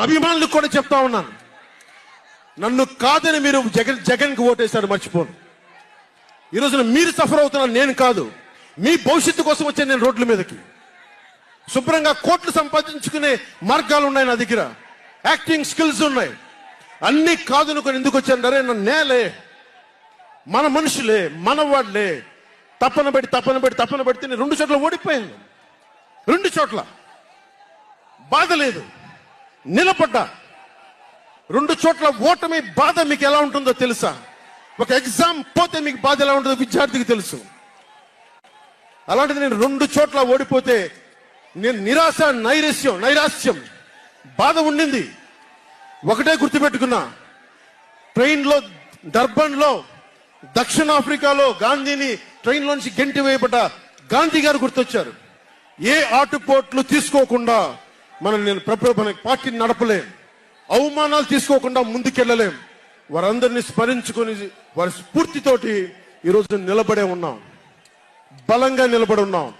అభిమానులకు కూడా చెప్తా ఉన్నాను. నన్ను కాదని మీరు జగన్ జగన్కి ఓటేశారు మర్చిపోను. ఈ రోజున మీరు సఫర్ అవుతున్నారు నేను కాదు. మీ భవిష్యత్తు కోసం వచ్చాను నేను రోడ్ల మీదకి. శుభ్రంగా కోట్లు సంపాదించుకునే మార్గాలు ఉన్నాయి నా దగ్గర. యాక్టింగ్ స్కిల్స్ ఉన్నాయి. అన్ని కాదునుకొని ఎందుకు వచ్చాను? నన్ను నేలే. మన మనుషులే మన వాళ్ళే తప్పన పెట్టి తప్పన పెట్టి తప్పన పెడితే నేను రెండు చోట్ల ఓడిపోయాను. రెండు చోట్ల. బాధ లేదు. నిలబడ్డా. రెండు చోట్ల ఓటమి బాధ మీకు ఎలా ఉంటుందో తెలుసా? ఒక ఎగ్జామ్ పోతే మీకు బాధ ఎలా ఉంటుందో విద్యార్థికి తెలుసు. అలాంటిది నేను రెండు చోట్ల ఓడిపోతే నేను నిరాశ నైరస్యం నైరాస్యం బాధ ఉండింది. ఒకటే గుర్తుపెట్టుకున్నా ట్రైన్లో డర్బన్లో దక్షిణాఫ్రికాలో గాంధీని ట్రైన్లోంచి గెంటి వేయబడ్డ గాంధీ గారు గుర్తొచ్చారు. ఏ ఆటుపోట్లు తీసుకోకుండా మనం నేను ప్రభు మన పార్టీని నడపలేం. అవమానాలు తీసుకోకుండా ముందుకెళ్ళలేం. వారందరినీ స్మరించుకొని వారి స్ఫూర్తితోటి ఈరోజు నిలబడే ఉన్నాం. బలంగా నిలబడి ఉన్నాం.